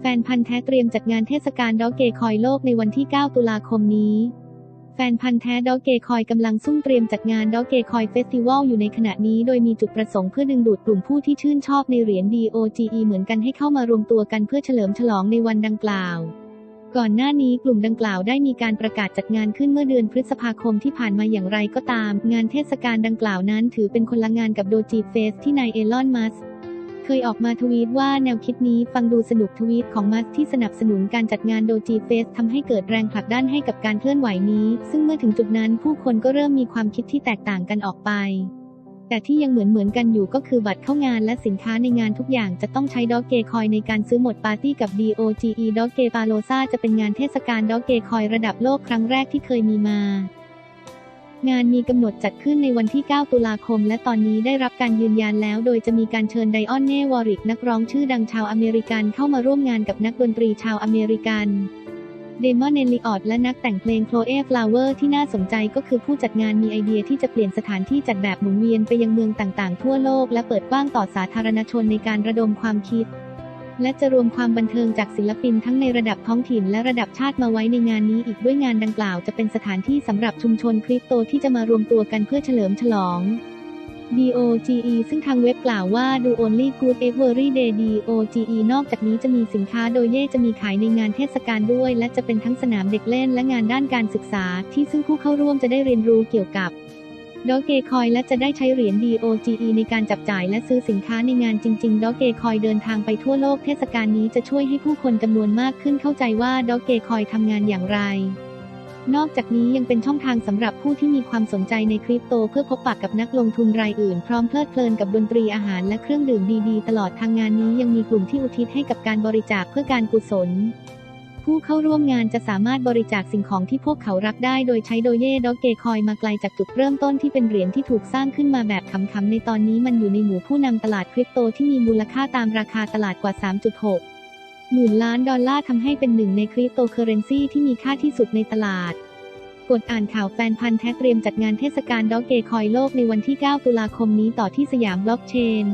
แฟนพันธ์แท้เตรียมจัดงานเทศกาลดอกเกคอยโลกในวันที่ 9 ตุลาคมนี้ แฟนพันธ์แท้ดอกเกคอยกำลังซุ่มเตรียมจัดงานดอกเกคอยเฟสติวัลอยู่ในขณะนี้โดยมีจุดประสงค์เพื่อดึงดูดกลุ่มผู้ที่ชื่นชอบในเหรียญ DOGE เหมือนกันให้เข้ามารวมตัวกันเพื่อเฉลิมฉลองในวันดังกล่าว ก่อนหน้านี้กลุ่มดังกล่าวได้มีการประกาศจัดงานขึ้นเมื่อเดือนพฤษภาคมที่ผ่านมาอย่างไรก็ตาม งานเทศกาลดังกล่าวนั้นถือเป็นคนละงานกับโดจีเฟสที่นายเอลอนมัส เคยออกมาทวีตว่าแนวคิดนี้ฟังดูสนุกทวีตของมัสที่สนับสนุนการจัดงานโดจีเฟสทำให้เกิดแรงผลักดันให้กับการเคลื่อนไหวนี้ ซึ่งเมื่อถึงจุดนั้นผู้คนก็เริ่มมีความคิดที่แตกต่างกันออกไป แต่ที่ยังเหมือนเหมือนกันอยู่ก็คือบัตรเข้างานและสินค้าในงานทุกอย่างจะต้องใช้ดอกเกคอยในการซื้อหมดปาร์ตี้กับ DOGE ดอกเกปาโลซาจะเป็นงานเทศกาลดอกเกคอยระดับโลกครั้งแรกที่เคยมีมา งานมีกำหนดจัดขึ้นในวันที่ 9 ตุลาคม และตอนนี้ได้รับการยืนยันแล้ว โดยจะมีการเชิญไดออนเน่วอริกนักร้องชื่อดังชาวอเมริกันเข้ามาร่วมงานกับนักดนตรีชาวอเมริกันเดมอนเอลิออดและนักแต่งเพลงโคลเอฟลาเวอร์ที่น่าสนใจก็คือผู้จัดงานมีไอเดียที่จะเปลี่ยนสถานที่จัดแบบหมุนเวียนไปยังเมืองต่างๆ ทั่วโลก และเปิดกว้างต่อสาธารณชนในการระดมความคิด และจะรวมความบันเทิงจากศิลปินทั้งในระดับท้องถิ่นและระดับชาติมาไว้ในงานนี้อีกด้วยงานดังกล่าวจะเป็นสถานที่สำหรับชุมชนคริปโตที่จะมารวมตัวกันเพื่อเฉลิมฉลอง DOGE ซึ่งทางเว็บกล่าวว่า Do Only Good Every Day DOGE นอกจากนี้จะมีสินค้าโดยเย่จะมีขายในงานเทศกาลด้วย และจะเป็นทั้งสนามเด็กเล่นและงานด้านการศึกษา ที่ซึ่งผู้เข้าร่วมจะได้เรียนรู้เกี่ยวกับ ดอเกคอยและจะได้ใช้เหรียญ DOGE ในการจับจ่ายและซื้อสินค้าในงานจริงๆดอเกคอยเดินทางไปทั่วโลกเทศกาลนี้จะช่วยให้ผู้คนจำนวนมากขึ้นเข้าใจว่าดอเกคอยทำงานอย่างไร นอกจากนี้ยังเป็นช่องทางสำหรับผู้ที่มีความสนใจในคริปโตเพื่อพบปะกับนักลงทุนรายอื่นพร้อมเพลิดเพลินกับดนตรีอาหารและเครื่องดื่มดีๆ ตลอดทางงานนี้ยังมีกลุ่มที่อุทิศให้กับการบริจาคเพื่อการกุศล ผู้เข้าร่วมงานจะสามารถบริจาคสิ่งของที่พวกเขารักได้โดยใช้โดเย่ด็อกเกคอยมาไกลจากจุดเริ่มต้นที่เป็นเหรียญที่ถูกสร้างขึ้นมาแบบขำๆในตอนนี้มันอยู่ในหมู่ผู้นำตลาดคริปโตที่มีมูลค่าตามราคาตลาดกว่า 3.6 หมื่นล้านดอลลาร์ทำให้เป็นหนึ่งในคริปโตเคอเรนซีที่มีค่าที่สุดในตลาดกดอ่านข่าวแฟนพันธ์แท้เตรียมจัดงานเทศกาลด็อกเกคอยโลกในวันที่ 9 ตุลาคมนี้ต่อที่สยามบล็อกเชน